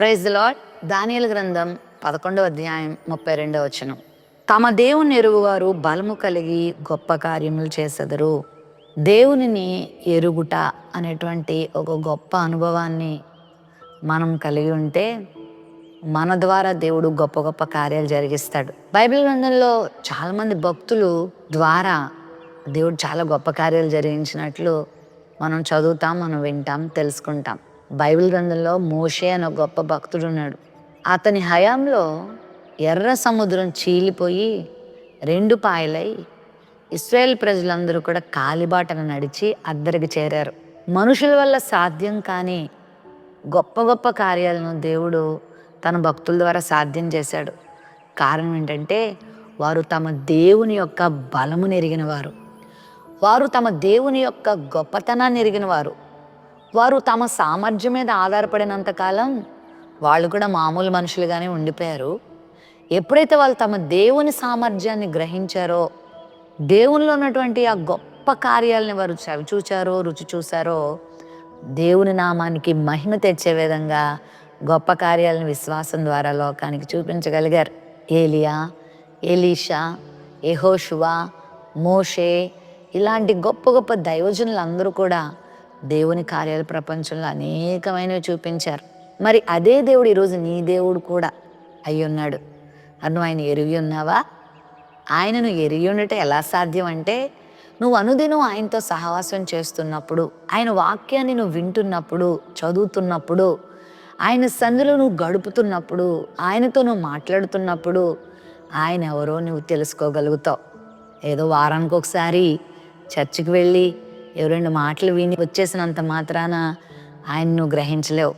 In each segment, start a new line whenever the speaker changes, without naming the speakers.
Praise lord Daniel గ్రంథం పదకొండవ అధ్యాయం ముప్పై రెండవ వచనం. తమ దేవుని ఎరుగువారు బలము కలిగి గొప్ప కార్యములు చేసెదరు. దేవునిని ఎరుగుట అనేటువంటి ఒక గొప్ప అనుభవాన్ని మనం కలిగి ఉంటే మన ద్వారా దేవుడు గొప్ప గొప్ప కార్యాలు జరిగిస్తాడు. బైబిల్ గ్రంథంలో చాలామంది భక్తులు ద్వారా దేవుడు చాలా గొప్ప కార్యాలు జరిగించినట్లు మనం చదువుతాం మనం వింటాం తెలుసుకుంటాం. బైబిల్ గ్రంథంలో మోషే అనే ఒక గొప్ప భక్తుడు ఉన్నాడు. అతని హయాంలో ఎర్ర సముద్రం చీలిపోయి రెండు పాయలై ఇస్రాయేల్ ప్రజలందరూ కూడా కాలిబాటను నడిచి అద్దరికి చేరారు. మనుషుల వల్ల సాధ్యం కాని గొప్ప గొప్ప కార్యాలను దేవుడు తన భక్తుల ద్వారా సాధ్యం చేశాడు. కారణం ఏంటంటే వారు తమ దేవుని యొక్క బలమును ఎరిగిన వారు వారు తమ దేవుని యొక్క గొప్పతనాన్ని ఎరిగిన వారు తమ సామర్థ్యం మీద ఆధారపడినంత కాలం వాళ్ళు కూడా మామూలు మనుషులుగానే ఉండిపోయారు. ఎప్పుడైతే వాళ్ళు తమ దేవుని సామర్థ్యాన్ని గ్రహించారో దేవునిలో ఉన్నటువంటి ఆ గొప్ప కార్యాలని వారు చవి చూచారో రుచి చూశారో దేవుని నామానికి మహిమ తెచ్చే విధంగా గొప్ప కార్యాలను విశ్వాసం ద్వారా లోకానికి చూపించగలిగారు. ఏలియా ఎలీషా ఎహోషువా మోషే ఇలాంటి గొప్ప గొప్ప దైవజనులు అందరూ కూడా దేవుని కార్యాలు ప్రపంచంలో అనేకమైనవి చూపించారు. మరి అదే దేవుడు ఈరోజు నీ దేవుడు కూడా అయి ఉన్నాడు. అను ఆయన ఎరిగి ఉన్నావా? ఆయనను ఎరిగి ఉండటం ఎలా సాధ్యం అంటే నువ్వు అనుదినం ఆయనతో సహవాసం చేస్తున్నప్పుడు ఆయన వాక్యాన్ని నువ్వు వింటున్నప్పుడు చదువుతున్నప్పుడు ఆయన సందులో నువ్వు గడుపుతున్నప్పుడు ఆయనతో నువ్వు మాట్లాడుతున్నప్పుడు ఆయన ఎవరో నువ్వు తెలుసుకోగలుగుతావు. ఏదో వారానికి ఒకసారి చర్చికి వెళ్ళి ఎవరైనా మాటలు విని వచ్చేసినంత మాత్రాన ఆయన నువ్వు గ్రహించలేవు.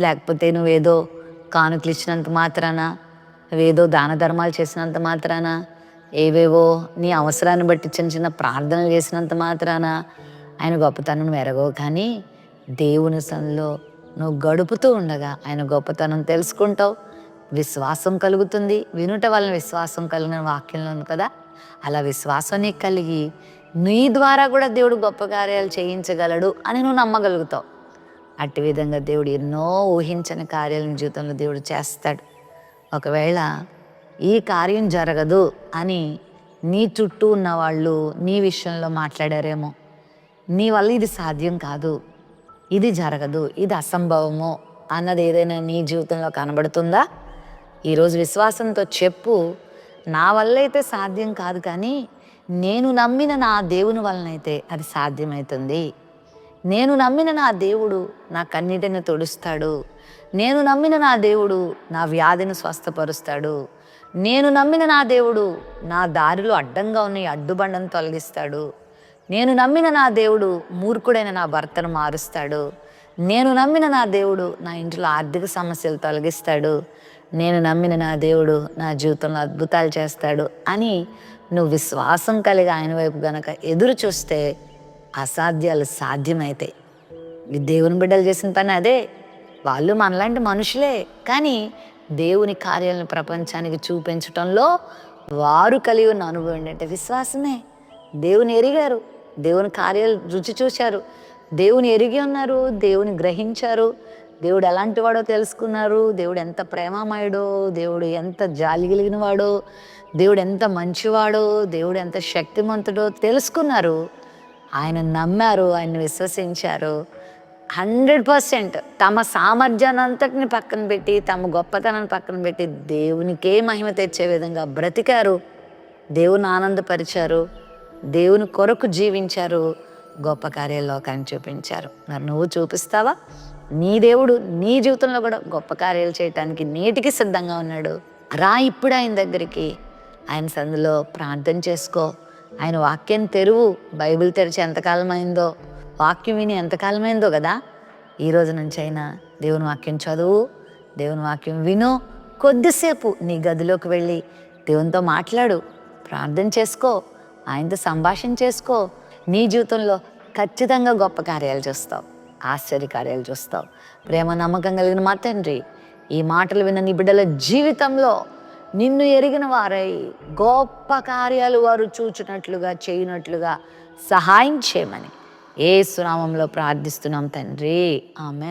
లేకపోతే నువ్వేదో కానుకలు ఇచ్చినంత మాత్రాన నువ్వేదో దాన ధర్మాలు చేసినంత మాత్రాన ఏవేవో నీ అవసరాన్ని బట్టి చిన్న చిన్న ప్రార్థనలు చేసినంత మాత్రాన ఆయన గొప్పతనం మెరగవు ఎరగవు. కానీ దేవుని సన్లో నువ్వు గడుపుతూ ఉండగా ఆయన గొప్పతనం తెలుసుకుంటావు. విశ్వాసం కలుగుతుంది. వినుట వలన విశ్వాసం కలిగిన వాక్యంలో ఉంది కదా? అలా విశ్వాసం కలిగి నీ ద్వారా కూడా దేవుడు గొప్ప కార్యాలు చేయించగలడు అని నువ్వు నమ్మగలుగుతావు. అట్టి విధంగా దేవుడు ఎన్నో ఊహించని కార్యాలను జీవితంలో దేవుడు చేస్తాడు. ఒకవేళ ఈ కార్యం జరగదు అని నీ చుట్టూ ఉన్న వాళ్ళు నీ విషయంలో మాట్లాడారేమో. నీ వల్ల ఇది సాధ్యం కాదు. ఇది జరగదు. ఇది అసంభవము అన్నది ఏదైనా నీ జీవితంలో కనబడుతుందా? ఈరోజు విశ్వాసంతో చెప్పు. నా వల్ల అయితే సాధ్యం కాదు కానీ నేను నమ్మిన నా దేవుని వలనైతే అది సాధ్యమవుతుంది నేను నమ్మిన నా దేవుడు నా కన్నీటిని తొడుస్తాడు. నేను నమ్మిన నా దేవుడు నా వ్యాధిని స్వస్థపరుస్తాడు. నేను నమ్మిన నా దేవుడు నా దారిలో అడ్డంగా ఉన్న అడ్డుబండను తొలగిస్తాడు. నేను నమ్మిన నా దేవుడు మూర్ఖుడైన నా భర్తను మారుస్తాడు. నేను నమ్మిన నా దేవుడు నా ఇంట్లో ఆర్థిక సమస్యలు తొలగిస్తాడు. నేను నమ్మిన నా దేవుడు నా జీవితంలో అద్భుతాలు చేస్తాడు అని నువ్వు విశ్వాసం కలిగి ఆయన వైపు గనక ఎదురు చూస్తే అసాధ్యాలు సాధ్యమవుతాయి ఈ దేవుని బిడ్డలు చేసిన పని అదే. వాళ్ళు మనలాంటి మనుషులే. కానీ దేవుని కార్యాలను ప్రపంచానికి చూపించటంలో వారు కలిగి ఉన్న అనుభవం ఏంటంటే విశ్వాసమే. దేవుని ఎరిగారు. దేవుని కార్యాలు రుచి చూశారు. దేవుని ఎరిగి ఉన్నారు. దేవుని గ్రహించారు. దేవుడు ఎలాంటి వాడో తెలుసుకున్నారు? దేవుడు ఎంత ప్రేమమయుడో? దేవుడు ఎంత జాలి కలిగిన వాడో దేవుడు ఎంత మంచివాడో? దేవుడు ఎంత శక్తిమంతుడో తెలుసుకున్నారు. ఆయన నమ్మారు ఆయన విశ్వసించారు. హండ్రెడ్ పర్సెంట్ తమ సామర్థ్యాన్ని అంతటిని పక్కన పెట్టి తమ గొప్పతనాన్ని పక్కన పెట్టి దేవునికే మహిమ తెచ్చే విధంగా బ్రతికారు. దేవుని ఆనందపరిచారు. దేవుని కొరకు జీవించారు. గొప్ప కార్యాలు లోకాన్ని చూపించారు. మరి నువ్వు చూపిస్తావా? నీ దేవుడు నీ జీవితంలో కూడా గొప్ప కార్యాలు చేయటానికి నేటికి సిద్ధంగా ఉన్నాడు. రా ఇప్పుడు ఆయన దగ్గరికి. ఆయన సందులో ప్రార్థన చేసుకో. ఆయన వాక్యం తెరువు. బైబిల్ తెరిచి ఎంతకాలమైందో వాక్యం విని ఎంతకాలమైందో కదా? ఈ రోజు నుంచి అయినా దేవుని వాక్యం చదువు. దేవుని వాక్యం విను. కొద్దిసేపు నీ గదిలోకి వెళ్ళి దేవునితో మాట్లాడు. ప్రార్థన చేసుకో. ఆయనతో సంభాషణ చేసుకో. నీ జీవితంలో ఖచ్చితంగా గొప్ప కార్యాలు చూస్తావు ఆశ్చర్య కార్యాలు చూస్తావు. ప్రేమ నమ్మకం కలిగిన మా తండ్రి ఈ మాటలు విన్న నీ బిడ్డల జీవితంలో నిన్ను ఎరిగిన వారై గొప్ప కార్యాలు వారు చూచినట్లుగా చేయనట్లుగా సహాయం చేయమని. ఏ సునామంలో ప్రార్థిస్తున్నాం తండ్రి. ఆమె